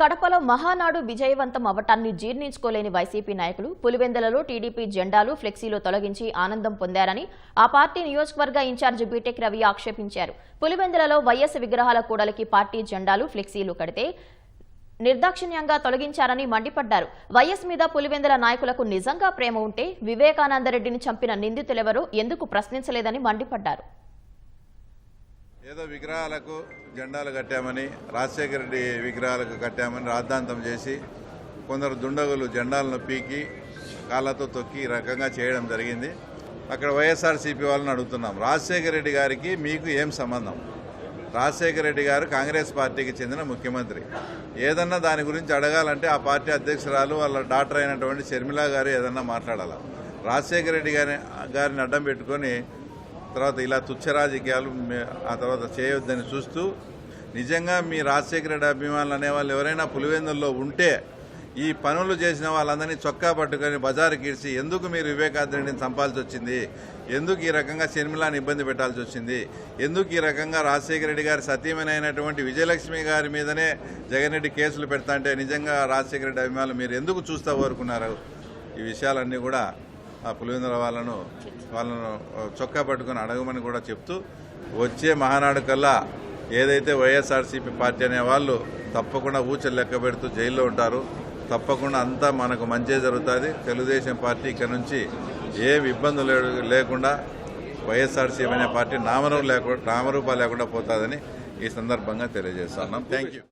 కడపలో మహానాడు విజయవంతం అవటాన్ని జీర్ణించుకోలేని వైసీపీ నాయకులు పులివెందులలో టీడీపీ జెండాలు ఫ్లెక్సీలు తొలగించి ఆనందం పొందారని ఆ పార్టీ నియోజకవర్గ ఇన్ఛార్జ్ బీటెక్ రవి ఆక్షేపించారు. పులివెందులలో వైఎస్ విగ్రహాల కూడలికి పార్టీ జెండాలు ఫ్లెక్సీలు కడితే నిర్దాక్షిణ్యంగా తొలగించారని మండిపడ్డారు. వైఎస్ మీద పులివెందుల నాయకులకు నిజంగా ప్రేమ ఉంటే వివేకానందరెడ్డిని చంపిన నిందితులెవరో ఎందుకు ప్రశ్నించలేదని మండిపడ్డారు. ఏదో విగ్రహాలకు జెండాలు కట్టామని రాజశేఖర రెడ్డి విగ్రహాలకు కట్టామని రాద్ధాంతం చేసి కొందరు దుండగులు జెండాలను పీకి కాళ్ళతో తొక్కి ఈ రకంగా చేయడం జరిగింది. అక్కడ వైఎస్ఆర్సీపీ వాళ్ళని అడుగుతున్నాం. రాజశేఖర రెడ్డి గారికి మీకు ఏం సంబంధం? రాజశేఖర రెడ్డి గారు కాంగ్రెస్ పార్టీకి చెందిన ముఖ్యమంత్రి. ఏదన్నా దాని గురించి అడగాలంటే ఆ పార్టీ అధ్యక్షురాలు వాళ్ళ డాక్టర్ అయినటువంటి షర్మిల గారు ఏదన్నా మాట్లాడాలి? రాజశేఖర రెడ్డి గారి గారిని అడ్డం పెట్టుకొని తర్వాత ఇలా తుచ్చ రాజకీయాలు ఆ తర్వాత చేయొద్దని చూస్తూ నిజంగా మీ రాజశేఖర రెడ్డి అభిమానులు అనేవాళ్ళు ఎవరైనా పులివెందుల్లో ఉంటే ఈ పనులు చేసిన వాళ్ళందరినీ చొక్కా పట్టుకొని బజారు కీడ్చి ఎందుకు మీరు వివేకానందని చంపాల్సి వచ్చింది? ఎందుకు ఈ రకంగా షర్మిలాని ఇబ్బంది పెట్టాల్సి వచ్చింది? ఎందుకు ఈ రకంగా రాజశేఖర రెడ్డి గారి సతీమనైనటువంటి విజయలక్ష్మి గారి మీదనే జగన్ రెడ్డి కేసులు పెడతా అంటే నిజంగా రాజశేఖర రెడ్డి అభిమానులు మీరు ఎందుకు చూస్తా కోరుకున్నారు ఈ విషయాలన్నీ కూడా ఆ పులివెందుల వాళ్ళను వాళ్ళను చొక్కా పట్టుకొని అడగమని కూడా చెప్తూ వచ్చే మహానాడు కల్లా ఏదైతే వైఎస్ఆర్సీపీ పార్టీ అనే వాళ్ళు తప్పకుండా ఊచలు లెక్క పెడుతూ జైల్లో ఉంటారు. తప్పకుండా అంతా మనకు మంచి జరుగుతుంది. తెలుగుదేశం పార్టీ ఇక్కడ నుంచి ఏం ఇబ్బందులు లేకుండా వైఎస్ఆర్సీపీ అనే పార్టీ నామరూపం లేకుండా నామరూపాలు లేకుండా పోతుందని ఈ సందర్భంగా తెలియజేస్తున్నాం థ్యాంక్ యూ